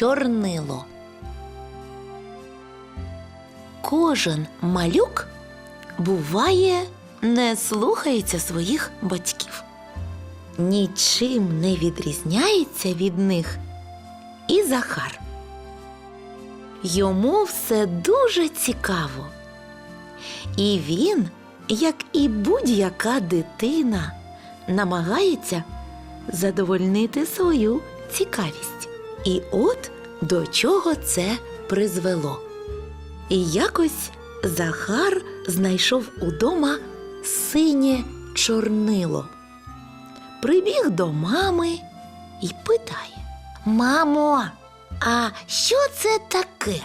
чорнило. Кожен малюк буває не слухається своїх батьків. Нічим не відрізняється від них і Захар. Йому все дуже цікаво. І він, як і будь-яка дитина, намагається задовольнити свою цікавість. І от до чого це призвело. І якось Захар знайшов удома синє чорнило. Прибіг до мами і питає: Мамо, а що це таке?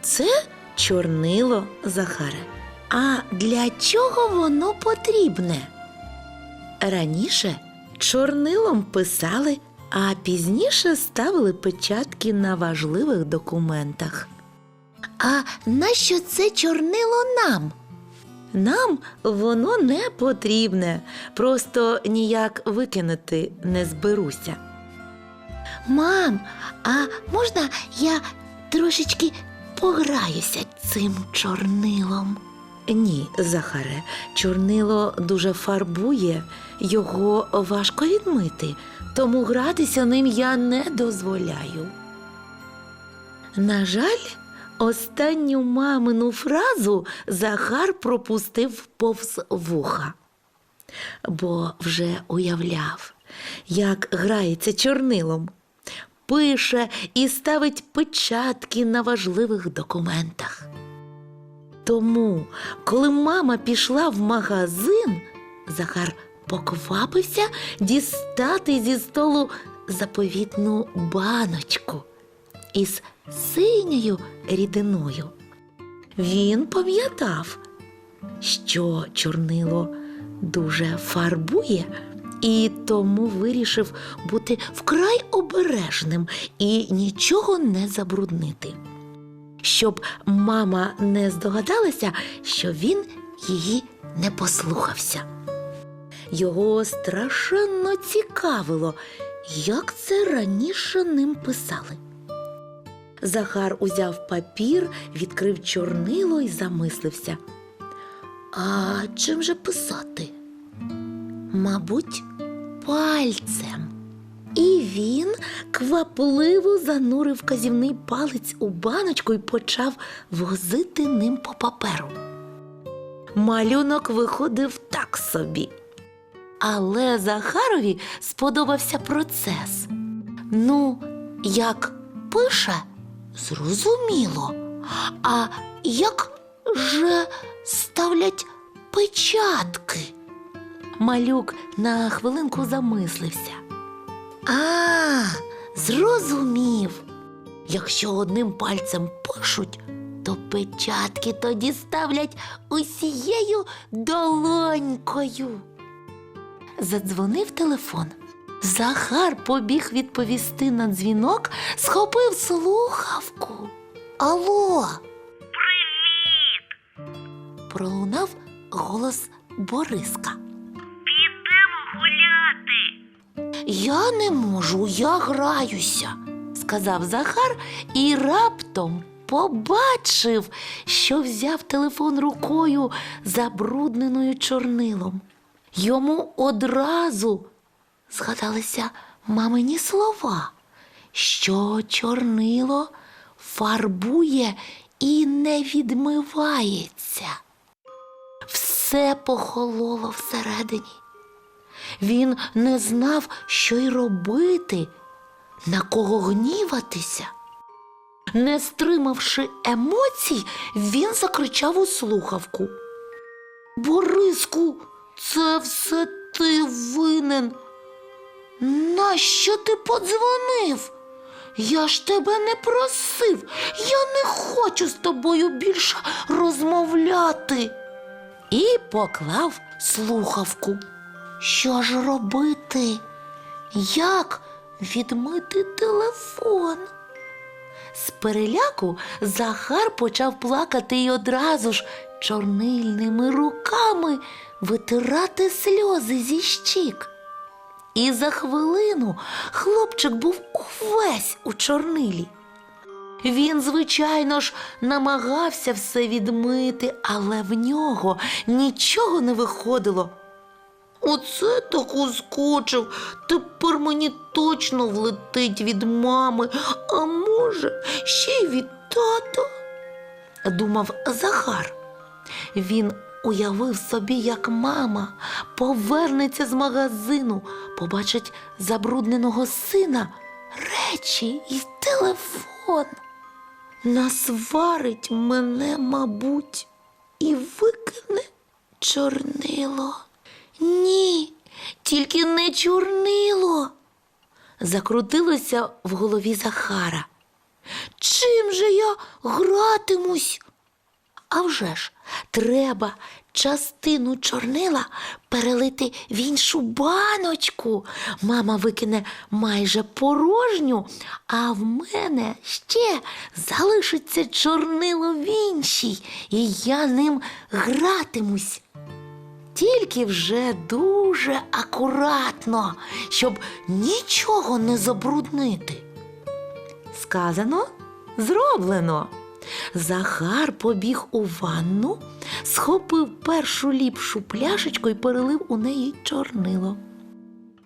Це чорнило, Захаре. А для чого воно потрібне? Раніше чорнилом писали, а пізніше ставили печатки на важливих документах. А нащо це чорнило нам? Нам воно не потрібне, просто ніяк викинути не зберуся. Мам, а можна я трошечки пограюся цим чорнилом? Ні, Захаре, чорнило дуже фарбує, його важко відмити, тому гратися ним я не дозволяю. На жаль, останню мамину фразу Захар пропустив повз вуха, бо вже уявляв, як грається чорнилом, пише і ставить печатки на важливих документах. Тому, коли мама пішла в магазин, Захар поквапився дістати зі столу заповітну баночку із синьою рідиною. Він пам'ятав, що чорнило дуже фарбує, і тому вирішив бути вкрай обережним і нічого не забруднити щоб мама не здогадалася, що він її не послухався. Його страшенно цікавило, як це раніше ним писали. Захар узяв папір, відкрив чорнило і замислився. А чим же писати? Мабуть, пальцем. І він квапливо занурив вказівний палець у баночку і почав возити ним по паперу. Малюнок виходив так собі. Але Захарові сподобався процес. Ну, як пише, зрозуміло. А як же ставлять печатки? Малюк на хвилинку замислився. А, зрозумів. Якщо одним пальцем пишуть, то печатки тоді ставлять усією долонькою. Задзвонив телефон. Захар побіг відповісти на дзвінок, схопив слухавку. Алло. Привіт. Пролунав голос Бориска. Я не можу, я граюся, сказав Захар і раптом побачив, що взяв телефон рукою, забрудненою чорнилом. Йому одразу згадалися мамині слова, що чорнило фарбує і не відмивається. Все похололо всередині. Він не знав, що й робити, на кого гніватися. Не стримавши емоцій, він закричав у слухавку. Бориску, це все ти винен. Нащо ти подзвонив? Я ж тебе не просив. Я не хочу з тобою більше розмовляти. І поклав слухавку. Що ж робити? Як відмити телефон? З переляку Захар почав плакати і одразу ж чорнильними руками витирати сльози зі щік. і за хвилину хлопчик був увесь у чорнилі. Він, звичайно ж, намагався все відмити, але в нього нічого не виходило. Оце так ускочив. Тепер мені точно влетить від мами, а може, ще й від тата, думав Захар. Він уявив собі, як мама повернеться з магазину, побачить забрудненого сина, речі і телефон. Насварить мене, мабуть, і викине чорнило. Ні, тільки не чорнило. Закрутилося в голові Захара. Чим же я гратимусь? А вже ж, треба частину чорнила перелити в іншу баночку. Мама викине майже порожню, а в мене ще залишиться чорнило в іншій, і я ним гратимусь. Тільки вже дуже акуратно, щоб нічого не забруднити. Сказано, зроблено. Захар побіг у ванну, схопив першу ліпшу пляшечку і перелив у неї чорнило.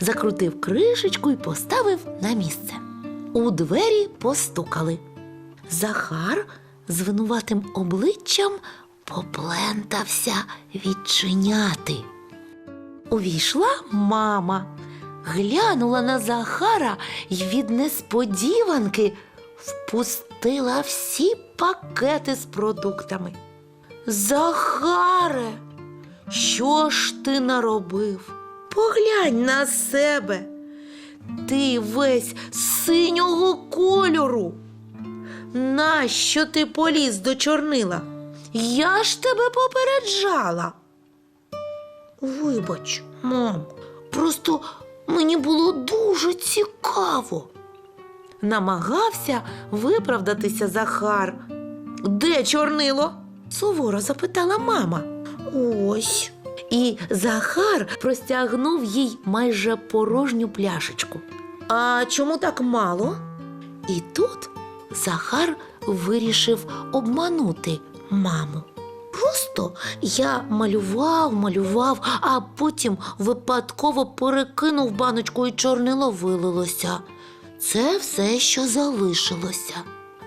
Закрутив кришечку і поставив на місце. У двері постукали. Захар з винуватим обличчям поплентався відчиняти. Увійшла мама, глянула на Захара і від несподіванки впустила всі пакети з продуктами. Захаре, що ж ти наробив? Поглянь на себе. Ти весь синього кольору. Нащо ти поліз до чорнила? Я ж тебе попереджала. Вибач, мам, просто мені було дуже цікаво. Намагався виправдатися Захар. Де чорнило? суворо запитала мама. Ось. І Захар простягнув їй майже порожню пляшечку. А чому так мало? І тут Захар вирішив обманути маму. Просто я малював, малював, а потім випадково перекинув баночку і чорнило вилилося. Це все, що залишилося.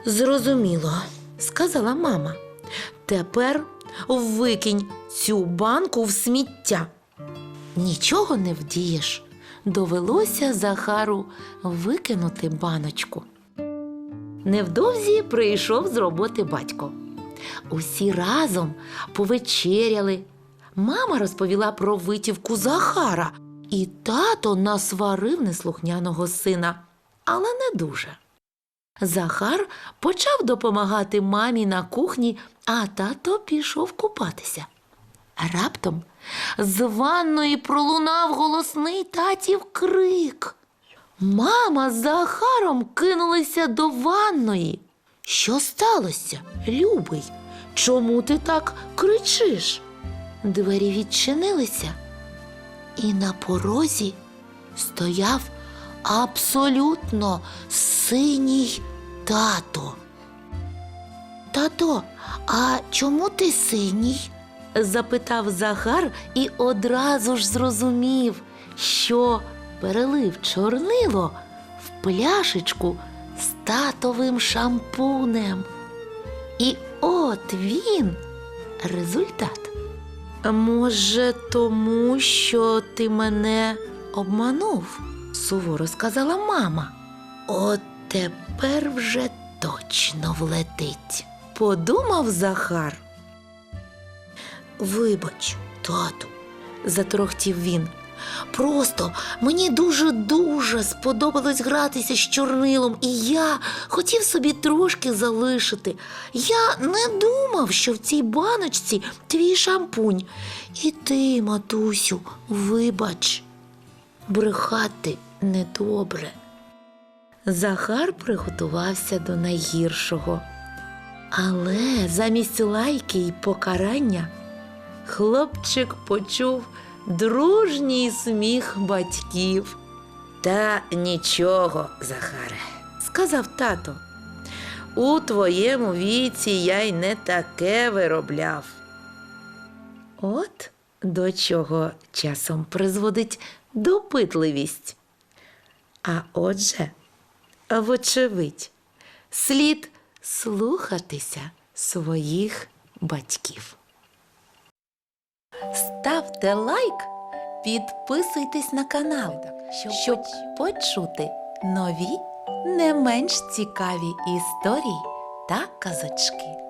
Зрозуміло, сказала мама. Тепер викинь цю банку в сміття. Нічого не вдієш. Довелося Захару викинути баночку. Невдовзі прийшов з роботи батько. Усі разом повечеряли. Мама розповіла про витівку Захара, і тато насварив неслухняного сина, але не дуже. Захар почав допомагати мамі на кухні, а тато пішов купатися. Раптом з ванної пролунав голосний татів крик. Мама з Захаром кинулися до ванної. Що сталося, любий? Чому ти так кричиш? Двері відчинилися, і на порозі стояв абсолютно синій тато. Тато, а чому ти синій? запитав Захар і одразу ж зрозумів, що перелив чорнило в пляшечку з татовим шампунем. І от він результат. Може, тому що ти мене обманув, суворо сказала мама. От тепер вже точно влетить, подумав Захар. Вибач, тату, заторохтів він. Просто мені дуже-дуже сподобалось гратися з чорнилом, і я хотів собі трошки залишити. Я не думав, що в цій баночці твій шампунь. І ти, матусю, вибач, брехати недобре. Захар приготувався до найгіршого. Але замість лайки й покарання хлопчик почув дружній сміх батьків. Та нічого, Захаре, сказав тато. У твоєму віці я й не таке виробляв. От до чого часом призводить допитливість. А отже, вочевидь, слід слухатися своїх батьків. Ставте лайк, підписуйтесь на канал, щоб почути нові не менш цікаві історії та казочки.